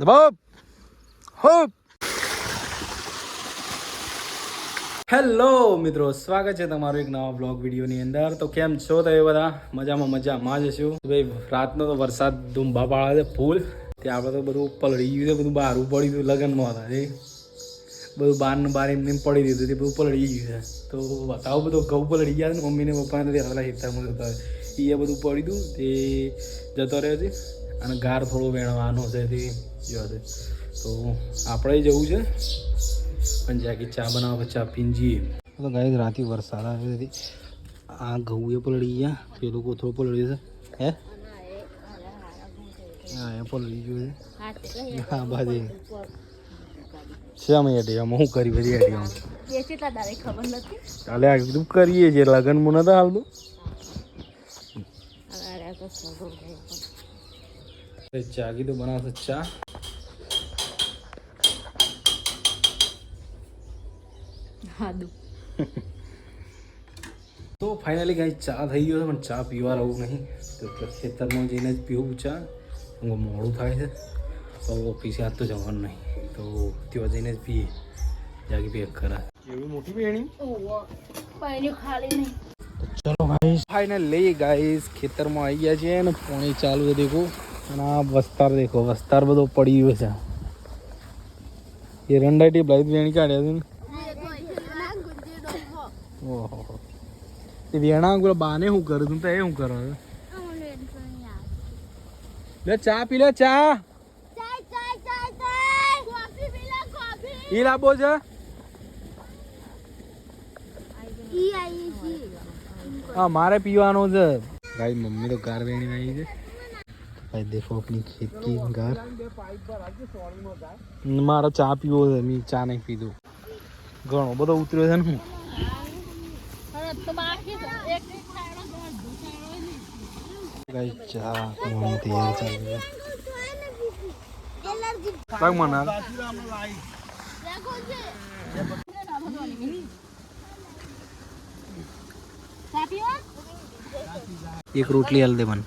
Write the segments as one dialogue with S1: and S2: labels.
S1: દબાવો hope hello મિત્રો. સ્વાગત છે તમારું એક નવા બ્લોગ વિડીયોની અંદર. તો કેમ છો તમે બધા? મજામાં મજામાં જ છું. ભાઈ, રાતનો તો વરસાદ ધૂંબા પાડે છે, ફૂલ. ત્યાં આપણે તો બધું પલળી ગયું છે, બધું બહાર પડી ગયું લગ્નમાં હતા એ બધું બહારનું બહાર એમને પડી દીધું તે, બધું પલળી ગયું છે. તો બતાવો બધું, ઘઉં પલળી ગયા છે મમ્મીને, પપ્પાને, તો પેલા હિતામાં એ બધું પડ્યું હતું તે જતો રહ્યો છે. અને ગાર થોડો વેણવાનો છે તે. જો છે તો આપણે જવું છે. પણ જાકી ચા બનાવવા ચા પીને જઈએ તો ગાય રાતે વરસાદ આવ્યો હતી આ ઘઉં એ પલળી ગયા. પેલું કોથળો પલળી છે. હે? હા એ પલળી ગયું છે. હા બાજુ. શ્યામ એડિયામાં હું કરી બધી એડિયામાં ચાલે આ કીધું કરીએ છીએ લગ્નમાં નતા હાલતું? ચા કીધું બનાવશે ચા તો ફાઇનલી કાંઈ ચા થઈ ગયો છે પણ ચા પીવા રહું નહીં તો ખેતરમાં જઈને જ પીવું ચા હું મોડું થાય છે તો ઓફિસે હાથ તો જવાનું નહીં તો ત્યાં જઈને જ પીએ જાગી પીએ ખરા એવી મોટી બેણી ચલો ગાઈસ લઈ ગાઈસ ખેતરમાં આવી ગયા છે અને પાણી ચાલુ છે દેખો અને આ વસ્તાર દેખો વસ્તાર બધો પડી ગયો છે. એ રંડાટી બ્લાઇટ વેણી કાઢ્યા છે ને? ઓહો. એ વેણા પેલા બાને શું કરું તું? તો એ શું કરો લે ચા પી લે ચા. ઈ લાવો છે? હા મારે પીવાનો છે. ભાઈ મમ્મી તો કાર વેણી આવી છે. ભાઈ દેખો આપણી ખેત કી ગાર મારો ચા પીવો છે મેં ચા નહીં પીધું. ઘણો બધો ઉતર્યો છે ને હું. એક રોટલી હાલ દે મને.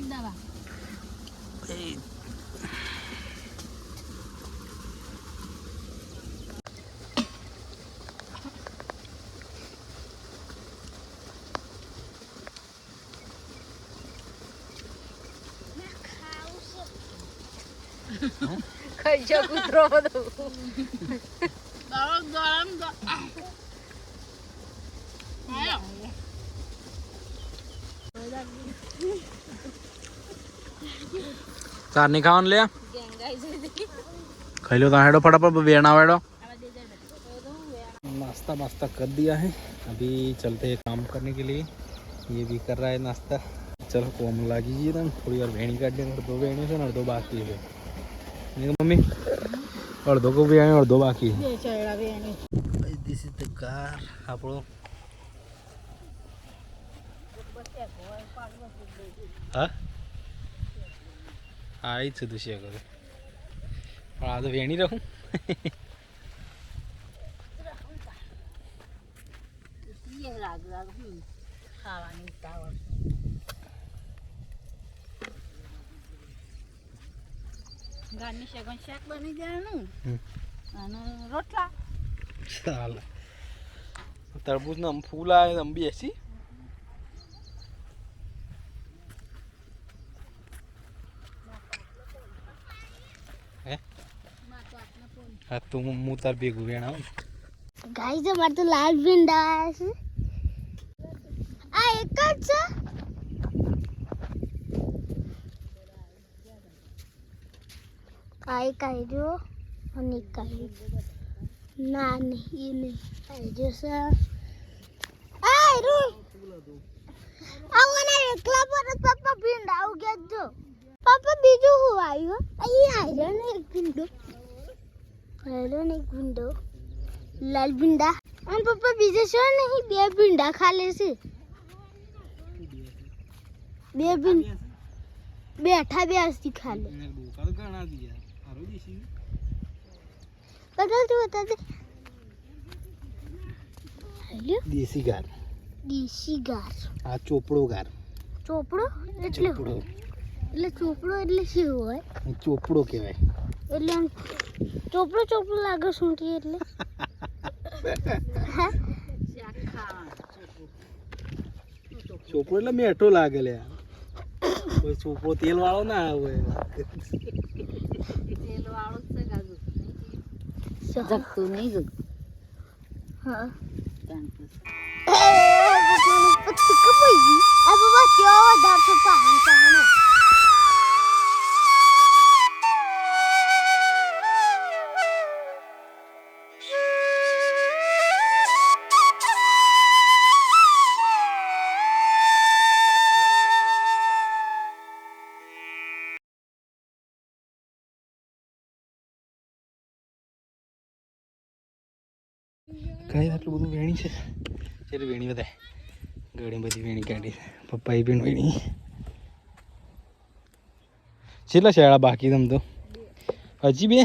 S1: いんだわ。えい、ー会
S2: 社くつろばどうだんだんだあや
S1: ચાર નહીં ખાવાનું લે ખાઈ લો તો हेडो फटाफट वेना वेडो नाश्ता वास्ता कर दिया है अभी चलते हैं काम करने के लिए ये भी कर रहा है नाश्ता चलो कोम लागी जी तुम थोड़ी और भेड़ी काट देंगे दो भेड़ी से और दो बाकी है नहीं मम्मी और दो को भी आए और दो बाकी है
S2: બે ચડા બેની
S1: दिस इज द कार આપણો હા આવી જ છું દુષ્ય કરું પણ આ તો વેણી રહું.
S2: ઘરની શેગન શાક બની જવાનું અને રોટલા.
S1: ચાલ. તરબૂજ ને ફૂલ આવે આમ બેસી. હા, તું હું તાર ભેગું આવું
S3: ગાઈસ, અમારે તો લાલ ભીંડા છે. આ એક જ છે? કાઈ કાઈ જો અને કાઈ ના, નહીં, એ કાઈ જો છે. આ રૂ આવવાના એકલા પર પપ્પા ભીંડા આવું ગયા જો પપ્પા, બીજું હું આવ્યું અહીં આવ્યો ને એક ભીંડો. આવ્યો ને એક લાલ ભીંડા અને પપ્પા બીજે છે નહીં બે ભીંડા ખા લેશે બે ભીંડ બેઠા બે હસ્તી ખા લે
S1: ડોકા તો ઘણા દિયા હારો દેશી
S3: બદલ તું બતા દે હેલો
S1: દેશી ગાર
S3: દેશી ગાર
S1: આ ચોપડો ગાર
S3: ચોપડો એટલે
S1: ચોપડો
S3: એટલે ચોપડો એટલે શું હોય?
S1: ચોપડો કહેવાય.
S3: એટલે આમ ચોપડો ચોપડો લાગે સૂંટી એટલે. હે?
S1: ચોપડો એટલે મેઠો લાગે લે. કોઈ ચોપડો તેલ વાળો ના આવે
S2: તેલ વાળો છે કાજુ જગતું નહીં જગતું
S3: હા. કપાઈ ગઈ આ બાબા કેવા વધારશો પાહન પાહન
S1: કઈ આટલું બધું વેણી છે. ચાલ વેણી બતાય ઘણી બધી વેણી કાઢી છે. પપ્પાએ પણ વેણી. છેલ્લા શાળા બાકી તમ તો? હજી બે?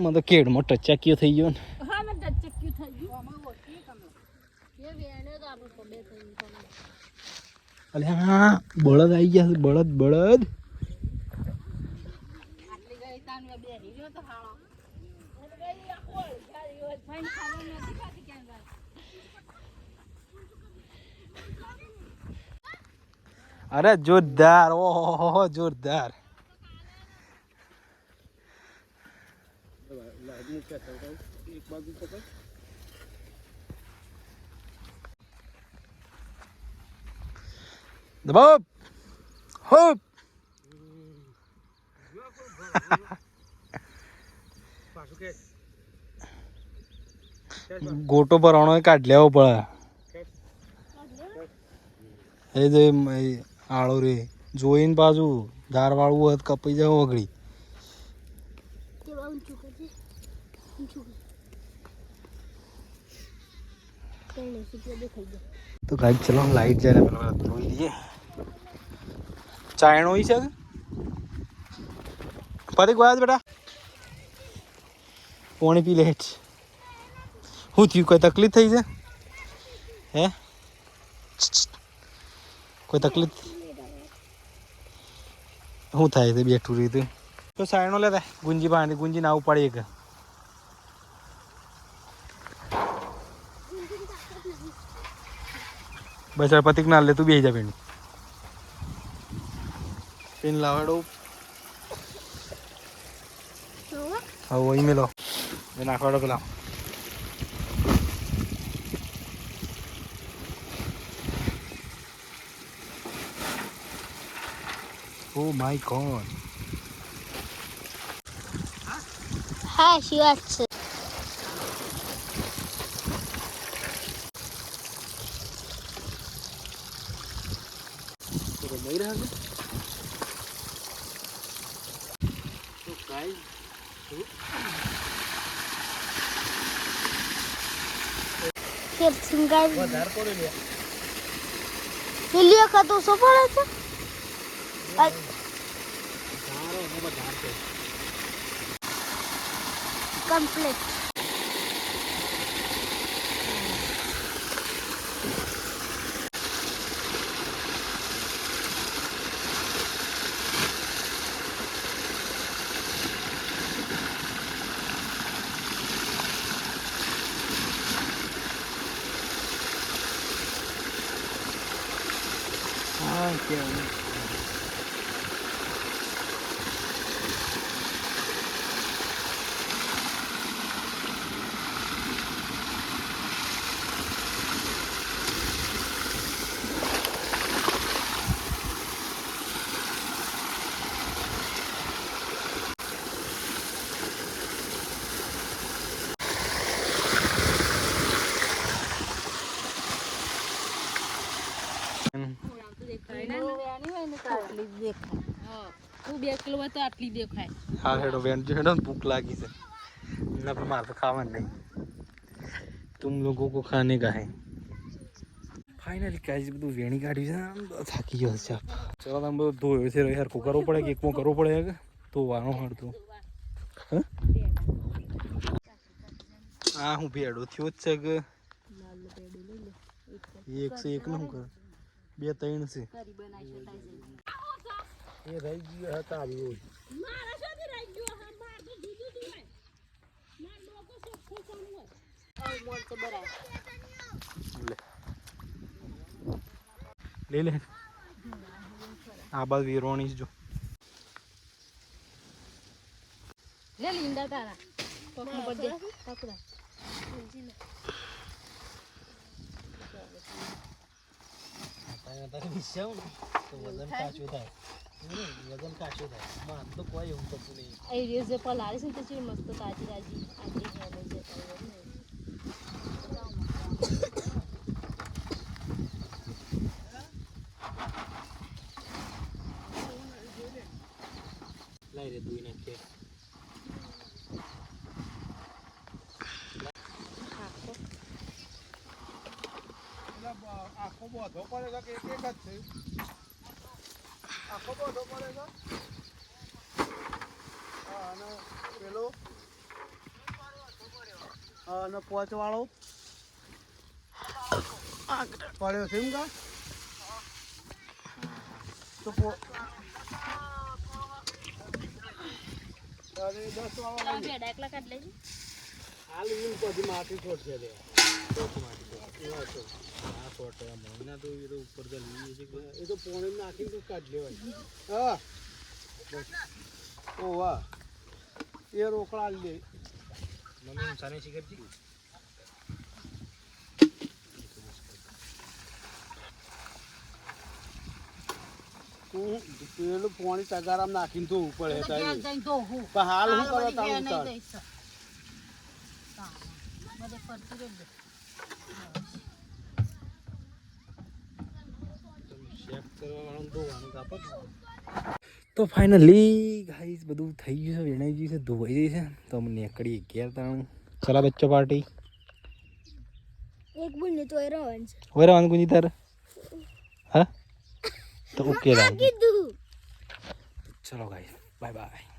S1: મને તો કેડમાં ટચાકીઓ થઈ ગયો ને.
S2: ગયું ગયું.
S1: અલે હા બળદ આવી ગયા છે બળદ બળદ.
S2: આટલી ગઈ તાન મેં બેહી તો હાળો એટલે ગઈ આખો અળગાડી હોય. ભાઈને ખબર નથી ખાતી ક્યાં જાય.
S1: અરે જોરદાર ઓહો જોરદાર. દબાવ. હોપ. ગોટો અણો કાઢ લેવો પડે. એ જો આળો રે. જોઈને પાછું ધાર વાળવું હોય તો કપાઈ
S3: નહીં સીધું
S1: તો ગાઈડ ચલો લાઈટ જાય ને પેલા ધોઈ દઈએ ચાયણો હોય છે ફરી ગયા બેટા. પાણી પી લે. શું થયું? કોઈ તકલીફ થઈ છે? હે? કોઈ તકલીફ? શું થાય છે બેઠું રહ્યું તો. સાયણો લેતા ગુંજી પાણી ગુંજી ના ઉપાડી એક. બસ પતિક ના લે તું બે જા પેન પેન લાવાડો. હવે અહીં મેલો. નાખવાડો પેલા. ઓ માય ગોડ
S3: હા શી વાત છે
S1: નહીં રહ્યા તો કાઈ
S3: કે સિંગાર
S1: વધારે પડે લે
S3: વખત ઓછો પડે છે આ-
S1: ધારો ને વધારે છે
S3: કમ્પ્લીટ
S1: હા કેવું
S2: વેણી હોય ને તો આટલી જ દેખાય હા તું હોય તો આટલી દેખાય.
S1: હા હેડો બેન જો હેડો ભૂખ લાગી છે. ના પણ મારે તો ખાવાનું નહીં. તુમ લોકો કો ખાને કા હૈ ફાઇનલી કાંઈ બધું વેણી કાઢ્યું છે આમ તો થાકી ગયો છે. ચલો તમે બધું ધોયો છે યાર કો કરવો પડે કે એકમો કરવો પડે કે ધોવાનો હડતું હા? હું ભેડો થયો જ છે કે. એક છે એક નું કર? બે ત્રણ છે
S2: કરી બનાવી શકાય છે
S1: એ રહી ગયો હતા આવ્યો
S2: મારા સાથે રહી ગયો હા માર તો જુદું જ હોય. માર લોકો ચોખ્ખું કોણ હોય. આવું મોર તો બરાબર.
S1: લે. લે આ બાદ વિરોણી જો.
S2: લે લીંડા તારા. પકડ. પડ દે પકડા
S1: વજન પાછું થાય. વજન કાચું થાયમાં તો કોઈ એવું થતું નહીં
S2: એ રીસ જે પલાળી છે ને તે મસ્ત તાજી તાજી હેલે છે તારી
S1: લઈ રે દુઈ નાખીએ
S4: આખો બોધો પડે છે કે એક જ છે. આખો બોધો પડે છે અને પેલો હા અને પોચ પડ્યો છે એમ કા તો દસ વાળો
S1: હાલ ઈન પછી માટી છોડશે આ
S4: પોણી નાખીને તું કાઢ લેવાય એ રોકડા લે પેલું પોણી તગારામ નાખીને તો ઉપર હાલ હું કરો તારું
S2: ફરતી
S1: તો ફાઇનલી ગાઈસ બધું થઈ ગયું છે વેણાઈ ગયું છે ધોવાઈ ગઈ છે. તો અમે નીકળીએ ઘેર તાણું. ચલા બચ્ચો પાર્ટી
S3: એક બુંદ તો એરવાન રવન છે.
S1: હવે ગુંજી તાર? હા? તો ઓકે રાખ
S3: કીધું.
S1: ચલો ગાઈસ બાય બાય